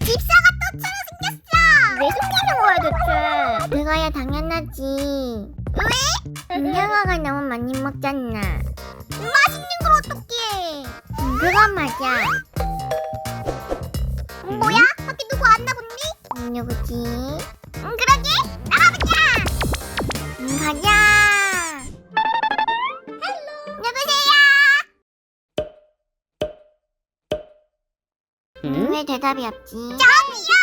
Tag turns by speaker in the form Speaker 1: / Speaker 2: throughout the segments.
Speaker 1: 집사가 또처럼 생겼어. 왜 숨기는 거야 대체? 그거야 당연하지. 왜? 은영아가 너무 많이 먹잖아. 맛있는 걸 어떡해? 음, 그건 맞아. 음, 뭐야? 밖에 누구 왔나? 음, 누구지? 대답이 없지? 저기요!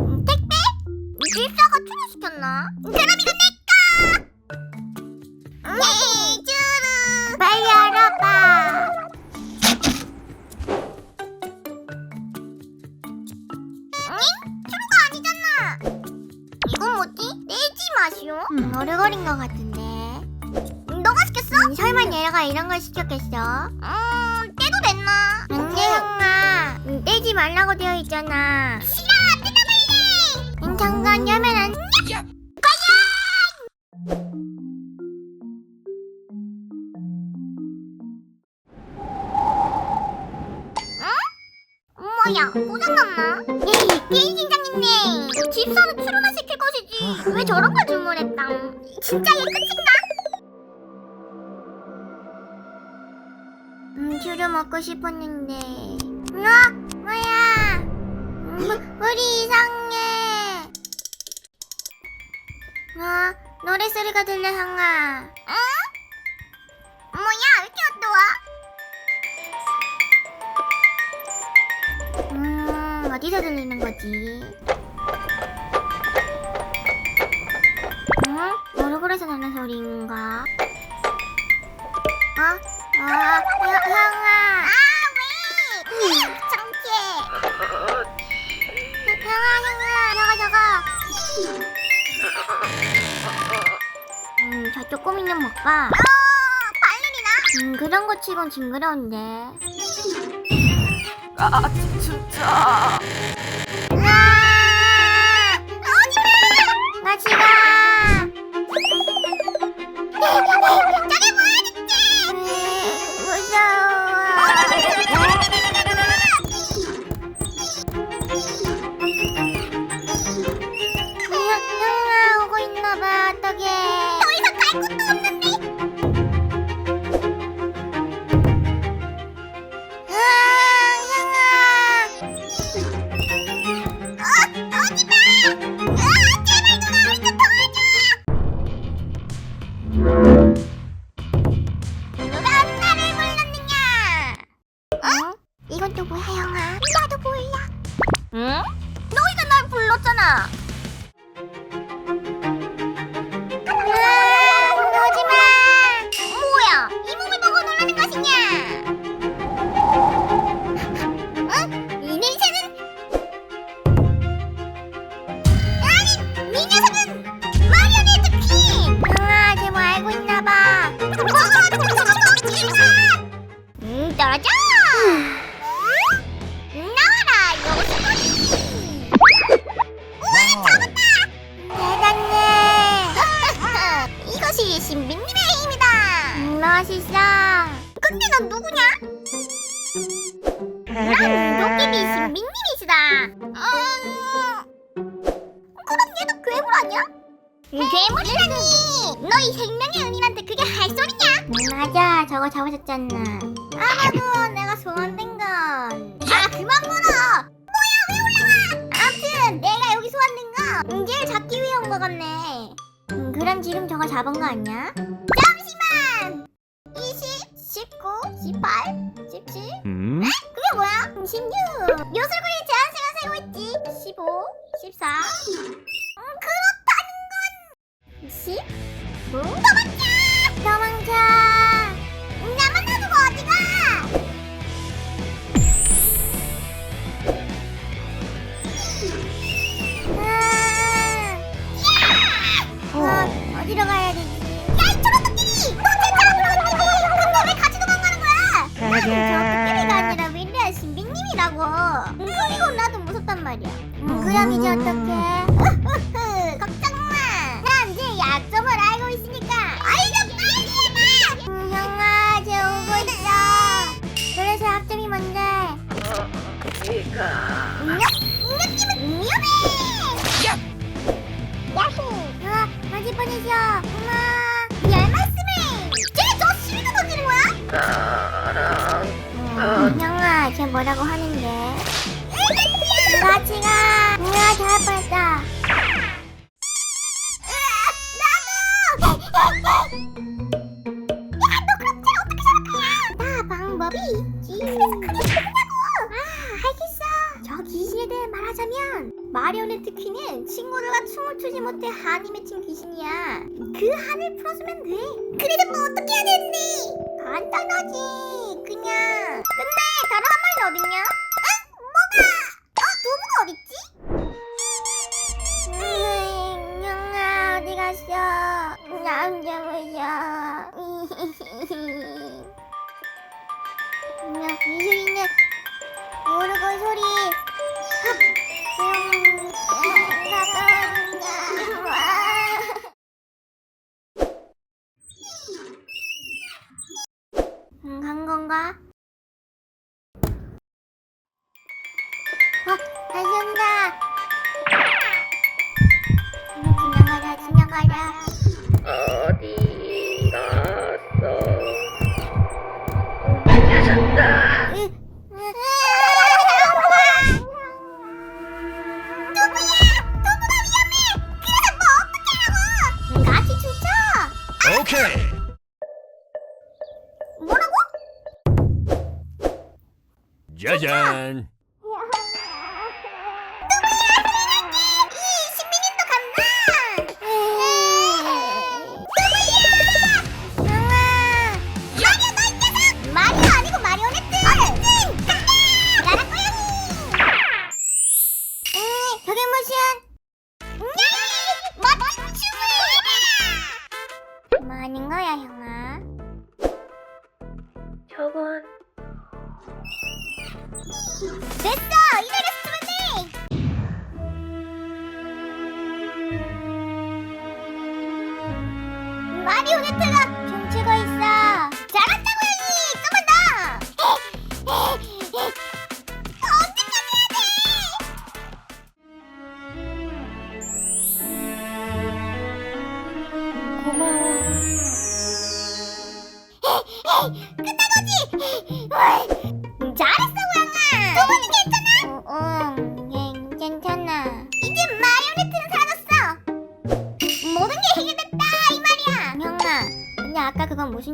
Speaker 1: 음, 택배? 집사가 출연시켰나? 그럼 이거 내꺼! 네, 주르! 빨리 열어봐! 응? 주루가 아니잖아! 이건 뭐지? 내지 마시오? 음, 걸린 것 같은데 너가 시켰어? 설마 얘가 이런 걸 시켰겠어? 음, 떼도 형아 음, 떼지 말라고 되어 있잖아 싫어 뜯어볼래 잠깐 열면 안 돼? 뭐야 고장났나? 에이 게임 긴장했네 집사는 추루만 시킬 것이지 왜 저런 걸 주문했다 진짜 얘 끝인가? 음 추루 먹고 싶었는데 어? 뭐야 음, 무- 우리 이상해 어? 노래 소리가 들려 형아 응? 뭐야 왜 이렇게 어두워? 음, 어디서 들리는 거지? 응? 얼굴에서 나는 소리인가? 어? 아, 형, 형아! 아, 왜? 창피해! 형아, 형아, 저거, 저거! 음, 저쪽 꼬미는 못 봐. 어, 발레리나? 음, 그런 거 치곤 징그러운데.
Speaker 2: 아 진짜
Speaker 1: 아! 오지마! 같이 가! 啊。 괴물이라니! 너희 생명의 은인한테 그게 할 소리냐? 맞아, 저거 잡아줬잖아. 아마도 내가 소환된 건. 아, 그만 물어! 뭐야, 왜 올라와? 아무튼, 내가 여기 소환된 건 은재를 잡기 위해 온 거 같네. 음, 그럼 지금 저거 잡은 거 아니야? 잠시만! 20, 19, 18, 17?
Speaker 3: 음?
Speaker 1: 그게 뭐야? 16. 요술구리 제한 시간 세고 있지. 15, 14. 음, 그렇 건 10? 뭐? 도망쳐! 도망쳐! 나만 놔두고 어디가? 아, 어, 어디로 가야 되지? 야, 이 초록토끼리! 너 대체 근데 왜 같이 도망가는 거야? 나는 저 토끼리가 아니라 윌리아 신비님이라고. 음, 그리고 나도 무섭단 말이야. 음, 그럼 이제 어떡해? 음료님은 위험해! 야호! 아, 맞을 뻔했어. 엄마, 별 말씀해! 쟤저 실드 던지는 거야? 음, 형아, 쟤 뭐라고 하는데? 같이 가! 뭐야, 잘할 뻔했다. 마리오네트 퀸은 친구들과 춤을 추지 못해 한이 맺힌 귀신이야. 그 한을 풀어주면 돼. 그래도 뭐 어떻게 해야 되는데? 간단하지. 그냥. 근데 다른 한 마리는 어딨냐? 응? 뭐가? 어, 두부가 어딨지? 음, 영아 어디 갔어? 나 혼자 이 소리는 모르고 소리. 간
Speaker 3: 짜
Speaker 1: 됐어! 이대로 쓰면 돼!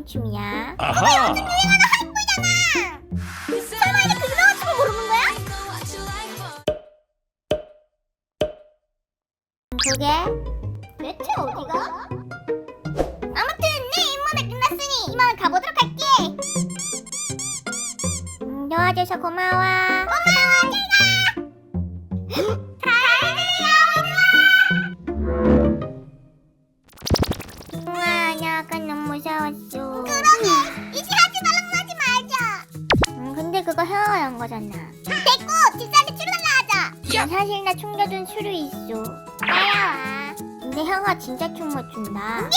Speaker 1: 무슨 춤이야?
Speaker 3: 아하.
Speaker 1: 설마 그 춤을 모르는 거야? 그게 대체 어디가? 아무튼 내 임무는 끝났으니 이만 가보도록 할게 음, 도와줘서 고마워. 고마워, 제가. 한 거잖아. 됐고, 집사한테 출연하려 하자. 사실 나 챙겨둔 수류 있어. 따라와. 근데 형아 진짜 춤 못 춘다.